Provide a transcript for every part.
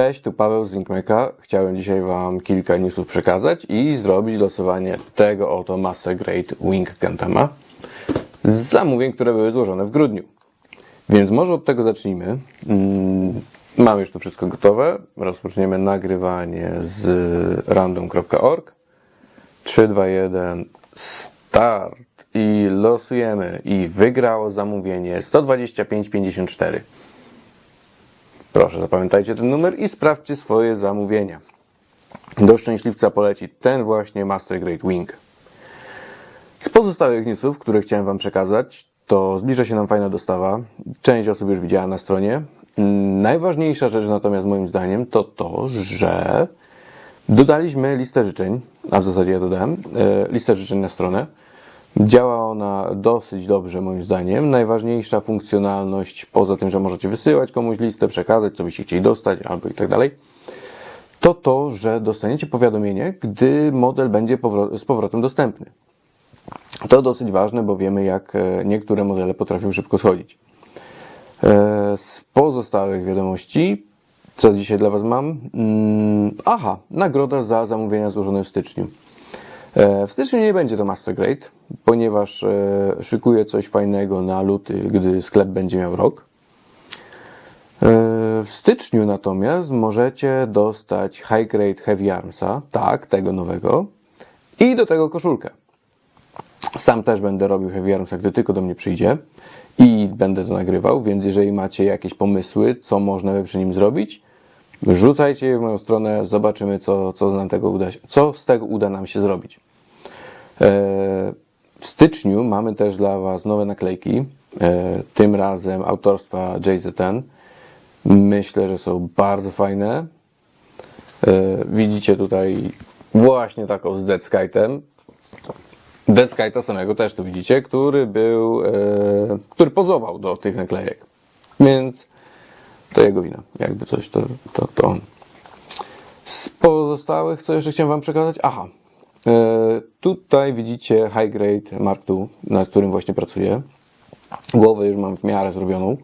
Cześć, tu Paweł z Linkmeka. Chciałem dzisiaj Wam kilka newsów przekazać i zrobić losowanie tego oto Master Grade Wing Gantama z zamówień, które były złożone w grudniu. Więc może od tego zacznijmy. Mm, Mamy już to wszystko gotowe. Rozpoczniemy nagrywanie z random.org. 3, 2, 1, start i losujemy. I wygrało zamówienie 125,54. Proszę, zapamiętajcie ten numer i sprawdźcie swoje zamówienia. Do szczęśliwca poleci ten właśnie Master Grade Wing. Z pozostałych newsów, które chciałem Wam przekazać, to zbliża się nam fajna dostawa. Część osób już widziała na stronie. Najważniejsza rzecz natomiast moim zdaniem to to, że dodaliśmy listę życzeń, a w zasadzie ja dodałem e, listę życzeń na stronę. Działa ona dosyć dobrze moim zdaniem. Najważniejsza funkcjonalność, poza tym, że możecie wysyłać komuś listę, przekazać, co byście chcieli dostać, albo i tak dalej, to to, że dostaniecie powiadomienie, gdy model będzie z powrotem dostępny. To dosyć ważne, bo wiemy, jak e, niektóre modele potrafią szybko schodzić. E, Z pozostałych wiadomości, co dzisiaj dla Was mam? Mm, Aha, nagroda za zamówienia złożone w styczniu. E, W styczniu nie będzie to Master Grade, ponieważ e, szykuję coś fajnego na luty, gdy sklep będzie miał rok. E, W styczniu natomiast możecie dostać High Grade Heavy Armsa, tak, tego nowego, i do tego koszulkę. Sam też będę robił Heavy Armsa, gdy tylko do mnie przyjdzie i będę to nagrywał, więc jeżeli macie jakieś pomysły, co można by przy nim zrobić, rzucajcie je w moją stronę, zobaczymy, co, co, nam tego uda się, co z tego uda nam się zrobić. E, W styczniu mamy też dla Was nowe naklejki, e, tym razem autorstwa JZN. Myślę, że są bardzo fajne. E, Widzicie tutaj właśnie taką z Dead Skytem. Dead Skyta samego też tu widzicie, który był, który pozował do tych naklejek. Więc to jego wina. Jakby coś, to, to, to on. Z pozostałych, co jeszcze chciałem Wam przekazać? Aha. E, tutaj widzicie High Grade Mark II, nad którym właśnie pracuję. Głowę już mam w miarę zrobioną.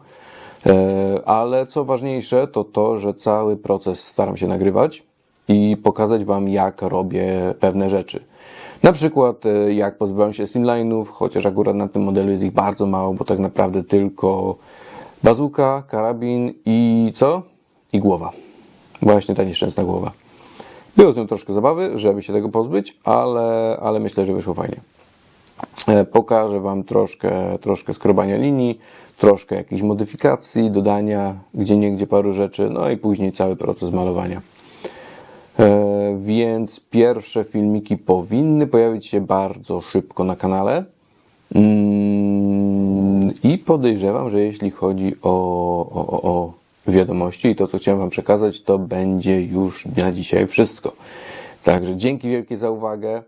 E, ale co ważniejsze, to to, że cały proces staram się nagrywać i pokazać Wam, jak robię pewne rzeczy. Na przykład, e, jak pozbywam się streamline'ów, chociaż akurat na tym modelu jest ich bardzo mało, bo tak naprawdę tylko bazuka, karabin i co? I głowa. Właśnie ta nieszczęsna głowa. Było z nią troszkę zabawy, żeby się tego pozbyć, ale, ale myślę, że wyszło fajnie. E, Pokażę Wam troszkę, troszkę skrobania linii, troszkę jakichś modyfikacji, dodania gdzie niegdzie paru rzeczy, no i później cały proces malowania. E, Więc pierwsze filmiki powinny pojawić się bardzo szybko na kanale. Podejrzewam, że jeśli chodzi o, o, o wiadomości i to, co chciałem Wam przekazać, to będzie już na dzisiaj wszystko. Także dzięki wielkie za uwagę.